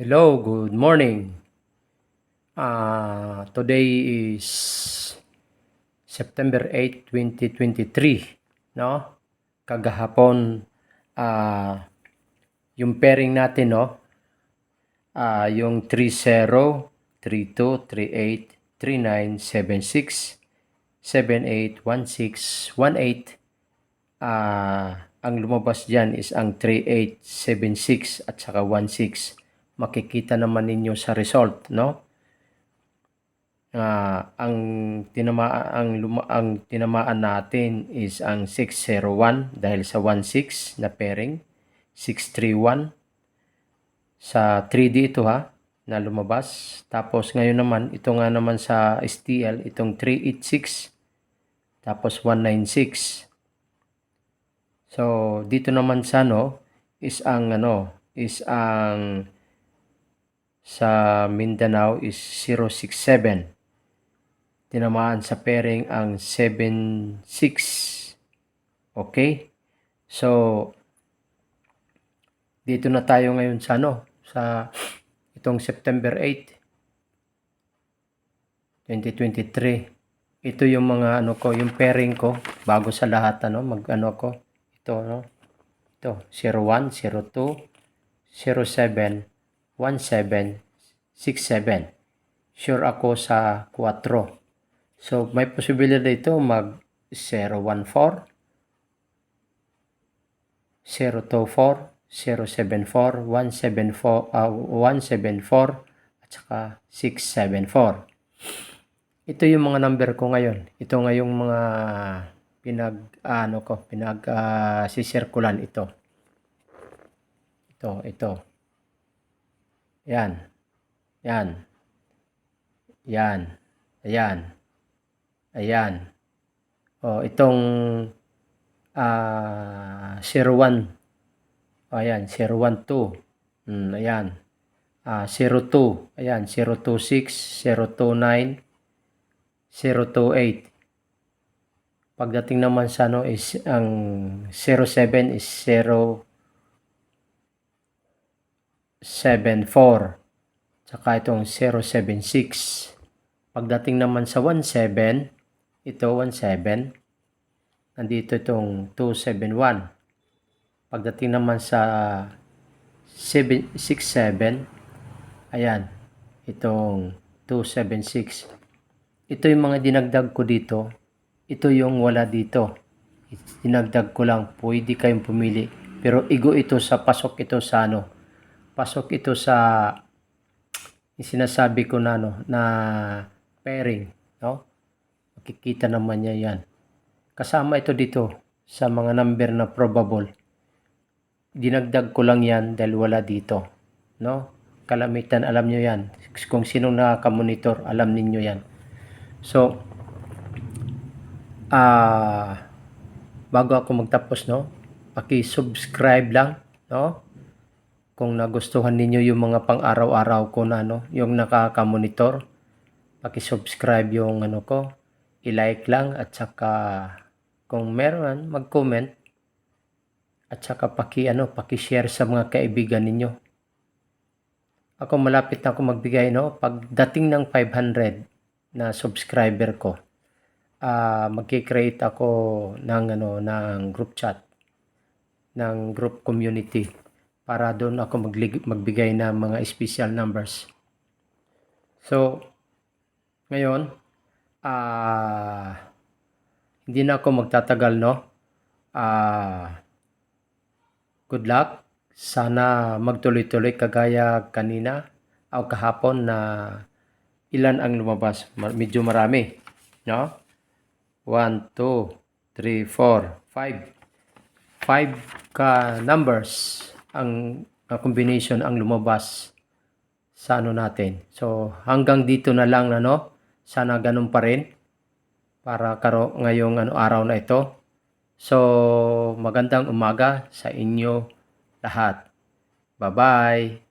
Hello, good morning. Ah, today is September 8, 2023, no? Kagahapon ah yung pairing natin, no? Ah, yung 30 32 38 39 76 78 16 18 ah ang lumabas diyan is ang 3876 at saka 16 makikita naman ninyo sa result no? Ah, ang tinama ang luma, ang tinamaan natin is ang 601 dahil sa 16 na pairing 631 sa 3D ito ha na lumabas. Tapos ngayon naman ito nga naman sa STL itong 386 tapos 196 so dito naman sa no is ang ano is ang sa Mindanao is 067 tinamaan sa pairing ang 76 okay? So dito na tayo ngayon sa ano sa itong September 8 2023 ito yung mga ano ko yung pairing ko bago sa lahat ano mag ano ko ito no ito 01 02 07 17 67 sure ako sa 4 so may posibilidad ito mag 014 024 074 174 ah, 174 at saka 674 ito yung mga number ko ngayon. Ito nga yung mga pinag ano ko pinag ah, sisirkulan. Ito. Ito ito yan. Yan. Yan. Ayan. Ayan. Oh itong ah 01 o, ayan 012 mm, ayan. Ah 02 ayan 026 029 028 pagdating naman sa ano is ang 07 is 074 tsaka itong 076 pagdating naman sa 17 ito 17 nandito itong 271 pagdating naman sa 7, 67 ayan itong 276 ito yung mga dinagdag ko dito. Ito yung wala dito. Dinagdag ko lang. Pwede kayong pumili. Pero igo ito sa pasok ito sa ano pasok ito sa sinasabi ko na ano na pairing no? Makikita naman niya yan. Kasama ito dito sa mga number na probable. Dinagdag ko lang yan dahil wala dito no? Kalamitan alam nyo yan. Kung sinong nakaka-monitor alam ninyo yan. So ah bago ako magtapos no? Paki-subscribe lang no kung nagustuhan ninyo yung mga pang-araw-araw ko na no yung nakaka-monitor paki-subscribe yung ano ko i-like lang at saka kung meron mag-comment at saka paki ano paki-share sa mga kaibigan ninyo. Ako malapit na ako magbigay no? Pagdating ng 500 na subscriber ko ah magki-create ako ng ano ng group chat ng group community para doon ako magbigay ng mga special numbers. So, ngayon, ah hindi na ako magtatagal, no? Ah good luck. Sana magtuloy-tuloy kagaya kanina o kahapon na ilan ang lumabas. Ma- Medyo marami, no? 1, 2, 3, 4, 5. 5 ka numbers ang uh, combination ang lumabas sa ano natin. So, hanggang dito na lang ano, sana ganun pa rin para karo ngayong ano araw na ito. So, magandang umaga sa inyo lahat. Bye-bye.